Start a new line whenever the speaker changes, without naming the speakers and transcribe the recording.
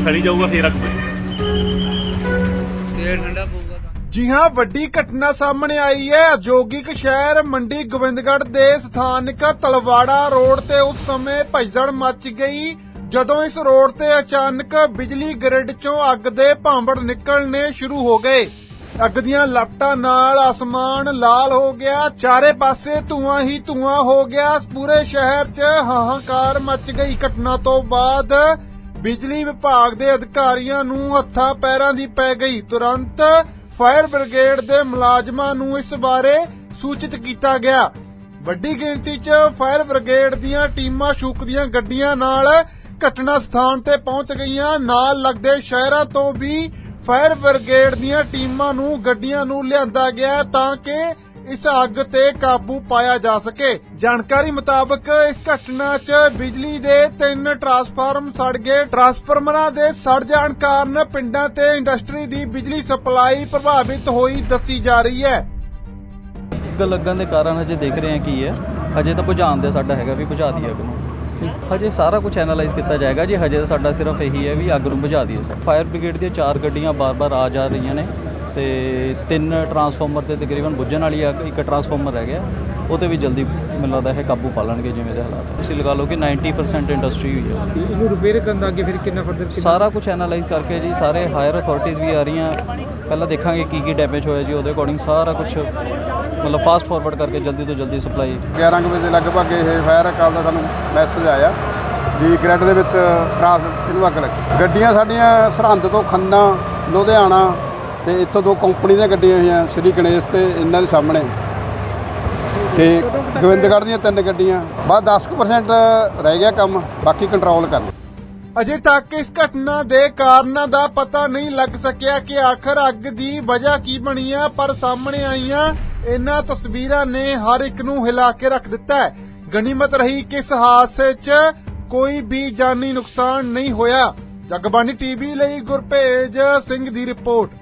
ਸੜੀ ਜਾਊਗਾ ਫੇਰ ਅੱਗ ਪਈ
ਤੇਲ ਠੰਡਾ ਪਊਗਾ ਤਾਂ।
ਜੀ ਹਾਂ ਵੱਡੀ ਘਟਨਾ ਸਾਹਮਣੇ ਆਈ ਹੈ। ਔਦਯੋਗਿਕ ਸ਼ਹਿਰ ਮੰਡੀ ਗੋਬਿੰਦਗੜ੍ਹ ਦੇ ਸਥਾਨਕ ਤਲਵਾੜਾ ਰੋਡ ਤੇ ਉਸ ਸਮੇਂ ਭਜਦੜ ਮਚ ਗਈ। ਜਦੋਂ ਇਸ ਰੋਡ ਤੇ ਅਚਾਨਕ ਬਿਜਲੀ ਗ੍ਰਿਡ ਚੋਂ ਅੱਗ ਦੇ ਭਾਂਬੜ ਨਿਕਲਣੇ ਸ਼ੁਰੂ ਹੋ ਗਏ। ਅੱਗ ਦੀਆਂ ਲਪਟਾਂ ਨਾਲ ਅਸਮਾਨ ਲਾਲ ਹੋ ਗਿਆ। ਚਾਰੇ ਪਾਸੇ ਧੂਆਂ ਹੀ ਧੂਆਂ ਹੋ ਗਿਆ। ਪੂਰੇ ਸ਼ਹਿਰ 'ਚ ਹਾਹਾਕਾਰ ਮਚ ਗਈ। ਘਟਨਾ ਤੋਂ ਬਾਅਦ ਬਿਜਲੀ ਵਿਭਾਗ ਦੇ ਅਧਿਕਾਰੀਆਂ ਨੂੰ ਹੱਥਾਂ ਪੈਰਾਂ ਦੀ ਪੈ ਗਈ। ਤੁਰੰਤ ਫਾਇਰ ਬ੍ਰਿਗੇਡ ਦੇ ਮੁਲਾਜ਼ਮਾਂ ਨੂੰ ਇਸ ਬਾਰੇ ਸੂਚਿਤ ਕੀਤਾ ਗਿਆ। ਵੱਡੀ ਗਿਣਤੀ 'ਚ ਫਾਇਰ ਬ੍ਰਿਗੇਡ ਦੀਆਂ ਟੀਮਾਂ ਸ਼ੂਕ ਦੀਆਂ ਗੱਡੀਆਂ ਨਾਲ ਘਟਨਾ ਸਥਾਨ ਤੇ ਪਹੁੰਚ ਗਈਆਂ। ਨਾਲ ਲੱਗਦੇ ਸ਼ਹਿਰਾਂ ਤੋਂ ਵੀ ਫਾਇਰ ਬ੍ਰਿਗੇਡ ਦੀਆਂ ਟੀਮਾਂ ਨੂੰ, ਗੱਡੀਆਂ ਨੂੰ ਲਿਆਂਦਾ ਗਿਆ ਤਾਂ ਕਿ ਇਸ ਅੱਗ ਤੇ ਕਾਬੂ ਪਾਇਆ ਜਾ ਸਕੇ। ਜਾਣਕਾਰੀ ਮੁਤਾਬਕ ਇਸ ਘਟਨਾ 'ਚ ਬਿਜਲੀ ਦੇ ਤਿੰਨ ਟਰਾਂਸਫਾਰਮ ਸੜ ਗਏ। ਟਰਾਂਸਫਾਰਮਰਾਂ ਦੇ ਸੜ ਜਾਣ ਕਾਰਨ ਪਿੰਡਾਂ ਤੇ ਇੰਡਸਟਰੀ ਦੀ ਬਿਜਲੀ ਸਪਲਾਈ ਪ੍ਰਭਾਵਿਤ ਹੋਈ ਦੱਸੀ ਜਾ ਰਹੀ ਹੈ।
ਅੱਗ ਲੱਗਣ ਦੇ ਕਾਰਨ ਹਜੇ ਦੇਖ ਰਹੇ ਹਾਂ ਕੀ ਹੈ। ਹਜੇ ਤਾਂ ਬੁਝਾਉਣ ਦੇ ਸਾਡਾ ਹੈਗਾ ਵੀ ਬੁਝਾ ਦਈਏ ਅੱਗ ਨੂੰ। ਹਜੇ ਸਾਰਾ ਕੁਝ ਐਨਾਲਾਈਜ਼ ਕੀਤਾ ਜਾਏਗਾ ਜੀ। ਹਜੇ ਤਾਂ ਸਾਡਾ ਸਿਰਫ ਇਹੀ ਹੈ ਵੀ ਅੱਗ ਨੂੰ ਬੁਝਾ ਦਈਏ ਸਰ ਫਾਇਰ ਬ੍ਰਿਗੇਡ ਦੀਆਂ ਚਾਰ ਗੱਡੀਆਂ ਬਾਰ-ਬਾਰ ਆ ਜਾ ਰਹੀਆਂ ਨੇ। ਤੇ ਤਿੰਨ ਟਰਾਂਸਫਾਰਮਰ ਤੇ ਤਕਰੀਬਨ ਬੁੱਝਣ ਵਾਲੀ ਅੱਗ ਇੱਕ ਟਰਾਂਸਫਾਰਮਰ ਰਹਿ ਗਿਆ। ਉਹ ਤੇ ਵੀ ਜਲਦੀ ਮੈਨੂੰ ਲੱਗਦਾ ਇਹ ਕਾਬੂ ਪਾ ਲੈਣਗੇ ਜਿਵੇਂ ਦੇ ਹਾਲਾਤ ਤੁਸੀਂ ਲਗਾ ਲਓ ਕਿ 90% ਇੰਡਸਟਰੀ ਹੋਈ ਹੈ
ਤੇ ਇਹਨੂੰ ਰਿਪੇਅਰ ਕਰਨ ਦਾ ਅੱਗੇ ਫਿਰ ਕਿੰਨਾ ਫਰਦਰ
ਸਾਰਾ ਕੁਝ ਐਨਾਲਾਈਜ਼ ਕਰਕੇ ਜੀ ਸਾਰੇ ਹਾਇਰ ਅਥਾਰਟੀਆਂ ਵੀ ਆ ਰਹੀਆਂ। ਪਹਿਲਾਂ ਦੇਖਾਂਗੇ ਕੀ ਕੀ ਡੈਮੇਜ ਹੋਇਆ ਜੀ ਉਹਦੇ ਅਕੋਰਡਿੰਗ ਸਾਰਾ ਕੁਝ ਮਤਲਬ ਫਾਸਟ ਫਾਰਵਰਡ ਕਰਕੇ ਜਲਦੀ ਤੋਂ ਜਲਦੀ ਸਪਲਾਈ
11 ਕੁ ਵਜੇ ਦੇ ਲਗਭਗ ਇਹ ਫਾਇਰ ਕਾਲ ਦਾ ਸਾਨੂੰ ਮੈਸੇਜ ਆਇਆ ਵੀ ਗ੍ਰਿਡ ਦੇ ਵਿੱਚ ਟਰਾਂਸ ਇਹਨੂੰ ਅੱਗ ਲੱਗੀ। ਗੱਡੀਆਂ ਸਾਡੀਆਂ ਸਰਹੰਦ ਤੋਂ ਖੰਨਾ ਲੁਧਿਆਣਾ ਤੇ ਇੱਥੋਂ ਦੋ ਕੰਪਨੀ ਦੀਆਂ ਗੱਡੀਆਂ ਹੋਈਆਂ, ਸ਼੍ਰੀ ਗਣੇਸ਼ ਤੇ ਇਹਨਾਂ ਦੇ ਸਾਹਮਣੇ। ਤੇ ਗੋਬਿੰਦਗੜ੍ਹ ਦੀਆਂ ਤਿੰਨ ਗੱਡੀਆਂ, ਬਸ 10% ਰਹਿ ਗਿਆ ਕੰਮ, ਬਾਕੀ ਕੰਟਰੋਲ ਕਰ
ਅਜੇ ਤੱਕ ਇਸ ਘਟਨਾ ਦੇ ਕਾਰਨਾਂ ਦਾ ਪਤਾ ਨਹੀਂ ਲੱਗ ਸਕਿਆ ਕਿ ਆਖਰ ਅੱਗ ਦੀ ਵਜ੍ਹਾ ਕੀ ਬਣੀ ਆ, ਪਰ ਸਾਹਮਣੇ ਆਈਆਂ ਇਹਨਾਂ ਤਸਵੀਰਾਂ ਨੇ ਹਰ ਇੱਕ ਨੂੰ ਹਿਲਾ ਕੇ ਰੱਖ ਦਿੱਤਾ ਹੈ। ਗਨੀਮਤ ਰਹੀ ਕਿ ਇਸ ਹਾਦਸੇ 'ਚ ਕੋਈ ਵੀ ਜਾਨੀ ਨੁਕਸਾਨ ਨਹੀਂ ਹੋਇਆ। ਜਗਬਾਨੀ ਟੀਵੀ ਲਈ ਗੁਰਪੇਜ ਸਿੰਘ ਦੀ ਰਿਪੋਰਟ।